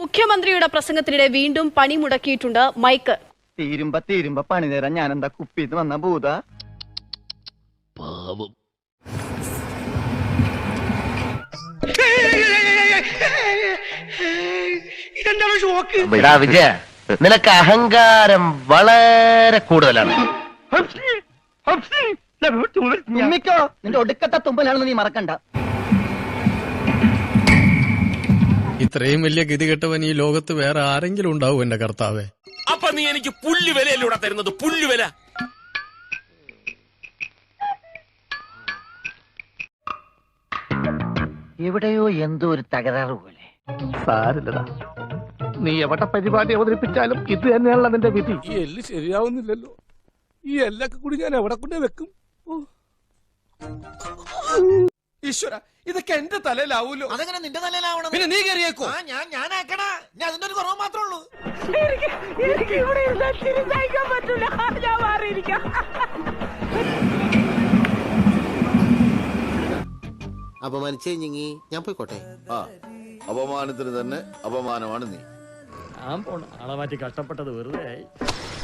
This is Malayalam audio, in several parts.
മുഖ്യമന്ത്രിയുടെ പ്രസംഗത്തിനിടെ വീണ്ടും പണി മുടക്കിയിട്ടുണ്ട് മൈക്ക്. തീരുമ്പ തീരുമ്പ പണി തരാൻ ഞാൻ എന്താ കുപ്പിന്ന് വന്ന ഭൂത? എടാ വിജയ നിനക്ക് അഹങ്കാരം വളരെ കൂടുതലാണ്. നിന്റെ ഒടുക്കത്തെ തുമ്പലാണെന്ന് നീ മറക്കണ്ട. ഇത്രയും വലിയ ഗതികെട്ടവൻ ഈ ലോകത്ത് വേറെ ആരെങ്കിലും ഉണ്ടാവും എന്റെ കർത്താവേ. അപ്പൊ നീ എനിക്ക് പുല്ല് വിലയല്ലൂടെ തരുന്നത്? പുല്ലുവില എവിടെയോ എന്തോ ഒരു തകരാറ് പോലെ. സാരില്ലടാ. നീ എവിടെ പരിപാടി അവതരിപ്പിച്ചാലും ഇത് തന്നെയാണല്ലോ നിന്റെ വിധി. ഈ എല്ല് ശരിയാവുന്നില്ലല്ലോ. ഈ എല്ലൊക്കെ കൂടി ഞാൻ എവിടെ കൊണ്ടേ വെക്കും? ഈശ്വര ഇതൊക്കെ എന്റെ തലയിലാവൂലോ? അതെങ്ങനെ നിന്റെ തലയിലാവണം? പിന്നെ നീ കയറിയേക്കോ ആ ഞാൻ ഞാൻ ആക്കണാ ഞാൻ അതിന്റെ ഒരു കുറവ് മാത്രമേ ഉള്ളൂ. അപമാനിച്ചേ ഞങ്ങി ഞാൻ പോയിക്കോട്ടെ? ആ അപമാനത്തിന് തന്നെ അപമാനമാണ് നീ.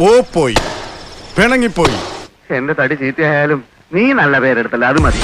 ഓ പോയി. പിണങ്ങിപ്പോയി. എന്റെ തടി ചീത്തയായാലും നീ നല്ല പേരെടുത്തല്ല അത് മതി.